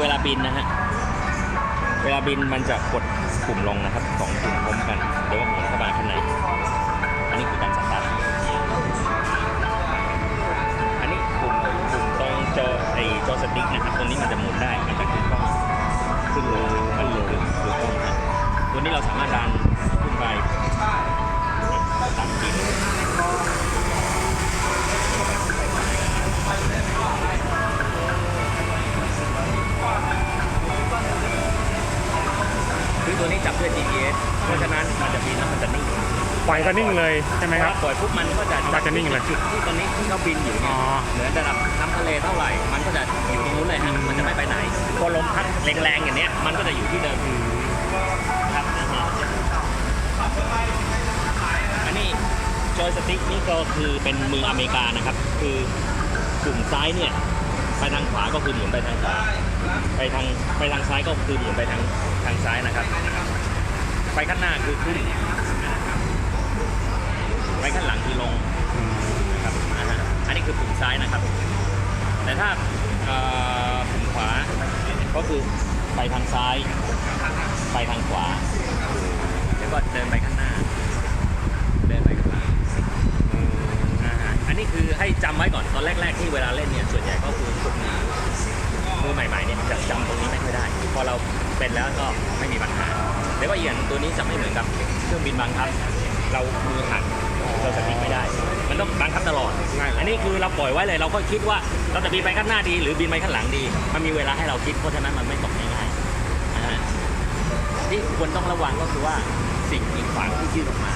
เวลาบินนะฮะ เวลาบินมันจะกดปุ่มลงนะครับสองปุ่มพร้อมกันเดี๋ยวว่าหมุนเข้ามาข้างใน อันนี้คือการสตาร์ทอันนี้ปุ่มปุ่มตรงจอไอจอสติ๊กนะครับตัวนี้มันจะหมุนได้มันจะขึ้นกล้องขึ้นลงขึ้นลงคือกล้องนะตัวนี้เราสามารถดัน คือตัวนี้จับด้วย GPS เพราะฉะนั้นมันจะบินแล้วมันจะนิ่งปล่อยก็นิ่งเลยใช่ไหมครับ ปล่อยปุ๊บมันก็จะมันจะนิ่งเลย จุดที่ตอนนี้ที่เขาบินอยู่อ๋เนี่อยเหนือระดับน้ำทะเลเท่าไหร่ มันก็จะอยู่ตรงนู้นเลยฮะมันจะไม่ไปไหน พอลมพัดแรงๆอย่างเนี้ย มันก็จะอยู่ที่เดิมครับอันนี้จอยสติ๊กนี่ก็คือเป็นมืออเมริกานะครับ คือกลุ่มซ้ายเนี่ย ไปทางขวาก็คือหมุนไปทางขวาไปทางไปทางซ้ายก็คือหมุนไปทางทางซ้ายนะครับ ไปข้างหน้าคือขึ้นไปข้างหลังคือลงนะครับอันนี้คือปุ่มซ้ายนะครับ แต่ถ้าปุ่มขวาก็คือไปทางซ้าย ไปทางขวา แล้วก็เดินไปข้างหน้า เดินไปข้างหลังอ่าฮะอันนี้คือ ให้จำไว้ก่อนตอนแรกๆที่เวลาเล่นเนี่ยส่วนใหญ่ก็คือฝึกมือมือใหม่ๆเนี่ยจะจำตรงนี้ไม่ค่อยได้ พอเราเป็นแล้วก็ไม่มีปัญหาแต่ว่าอย่างตัวนี้จะไม่เหมือนกับเครื่องบินบังคับ เรามือหักเราจะบินไม่ได้ มันต้องบังคับตลอด อันนี้คือเราปล่อยไว้เลย เราก็คิดว่าเราจะบินไปข้างหน้าดี หรือบินไปข้างหลังดี มันมีเวลาให้เราคิดเพราะฉะนั้นมันไม่ตกง่ายๆนะฮะที่ควรต้องระวังก็คือว่าสิ่งกีดขวางที่ยื่นออกมา